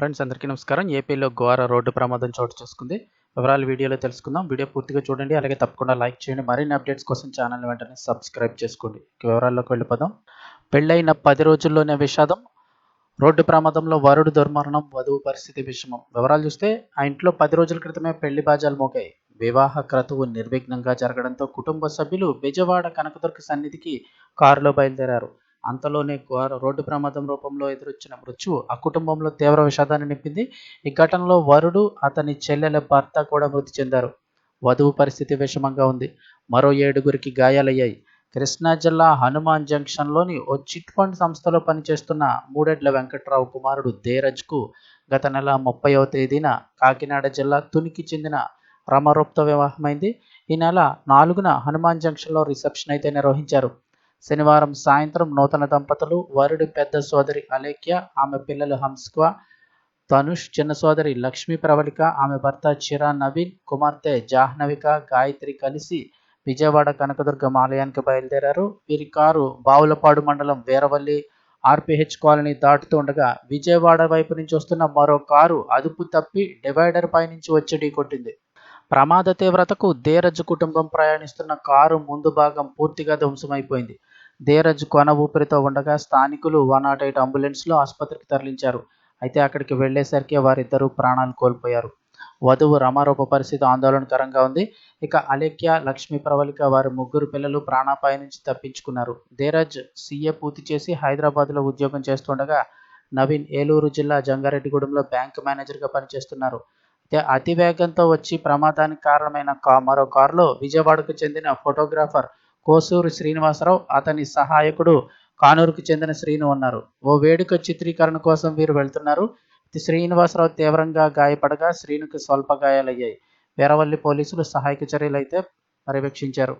Friends అందరికీ నమస్కారం. ఏపీలో ఘోర రోడ్డు ప్రమాదం చోటు చేసుకుంది. వివరాలు వీడియోలో తెలుసుకుందాం. వీడియో పూర్తిగా చూడండి. అలాగే తప్పకుండా లైక్ చేయండి. మరిన్ని అప్డేట్స్ కోసం ఛానల్ వెంటనే సబ్స్క్రైబ్ చేసుకోండి. వివరాల్లోకి వెళ్ళిపోదాం. పెళ్ళైన పది రోజుల్లోనే విషాదం. రోడ్డు ప్రమాదంలో వరుడు దుర్మరణం వధువు పరిస్థితి విషమం. వివరాలు చూస్తే ఆ ఇంట్లో పది రోజుల క్రితమే పెళ్ళి బాజాలు మోగాయి. వివాహ క్రతువు నిర్విఘ్నంగా జరగడంతో కుటుంబ సభ్యులు బెజవాడ కనకదుర్గ సన్నిధికి కారులో బయలుదేరారు. అంతలోనే రోడ్డు ప్రమాదం రూపంలో ఎదురొచ్చిన మృత్యువు ఆ కుటుంబంలో తీవ్ర విషాదాన్ని నింపింది. ఈ ఘటనలో వరుడు అతని చెల్లెల భర్త కూడా మృతి చెందారు. వధువు పరిస్థితి విషమంగా ఉంది. మరో ఏడుగురికి గాయాలయ్యాయి. కృష్ణా జిల్లా హనుమాన్ జంక్షన్లోని ఓ చిట్ ఫండ్ సంస్థలో పనిచేస్తున్న మూడెడ్ల వెంకట్రావు కుమారుడు ధీరజ్కు గత నెల ముప్పైవ తేదీన కాకినాడ జిల్లా తునికి చెందిన రమరూప్తో వివాహమైంది. ఈ నెల నాలుగున హనుమాన్ జంక్షన్లో రిసెప్షన్ అయితే నిర్వహించారు. శనివారం సాయంత్రం నూతన దంపతులు వరుడి పెద్ద సోదరి అలేఖ్య ఆమె పిల్లలు హంస్క్వ తనుష్ చిన్న సోదరి లక్ష్మీ ప్రవళిక ఆమె భర్త చిరా నవీన్ కుమార్తె జాహ్నవిక గాయత్రి కలిసి విజయవాడ కనకదుర్గం ఆలయానికి బయలుదేరారు. వీరి కారు బావులపాడు మండలం వీరవల్లి ఆర్పిహెచ్ కాలనీ దాటుతుండగా విజయవాడ వైపు నుంచి వస్తున్న మరో కారు అదుపు తప్పి డివైడర్ పై నుంచి వచ్చి ఢీకొట్టింది. ప్రమాద తీవ్రతకు ధీరజ్ కుటుంబం ప్రయాణిస్తున్న కారు ముందు భాగం పూర్తిగా ధ్వంసమైపోయింది. ధీరజ్ కొన ఊపిరితో ఉండగా స్థానికులు వన్ నాట్ ఎయిట్ అంబులెన్స్లో ఆసుపత్రికి తరలించారు. అయితే అక్కడికి వెళ్ళేసరికి వారిద్దరూ ప్రాణాలు కోల్పోయారు. వధువు రమారూప పరిస్థితి ఆందోళనకరంగా ఉంది. ఇక అలేఖ్య లక్ష్మీ ప్రవళిక వారి ముగ్గురు పిల్లలు ప్రాణాపాయ నుంచి తప్పించుకున్నారు. ధీరజ్ సీఏ పూర్తి చేసి హైదరాబాద్లో ఉద్యోగం చేస్తుండగా నవీన్ ఏలూరు జిల్లా జంగారెడ్డిగూడెంలో బ్యాంక్ మేనేజర్గా పనిచేస్తున్నారు. అయితే అతివేగంతో వచ్చి ప్రమాదానికి కారణమైన కా మరో కారులో విజయవాడకు చెందిన ఫోటోగ్రాఫర్ కోసూరు శ్రీనివాసరావు అతని సహాయకుడు. కానూరుకు చెందిన శ్రీను ఉన్నారు. ఓ వేడుక చిత్రీకరణ కోసం వీరు వెళ్తున్నారు. శ్రీనివాసరావు తీవ్రంగా గాయపడగా శ్రీనుకు స్వల్ప గాయాలయ్యాయి. వీరవల్లి పోలీసులు సహాయక చర్యలు అయితే పర్యవేక్షించారు.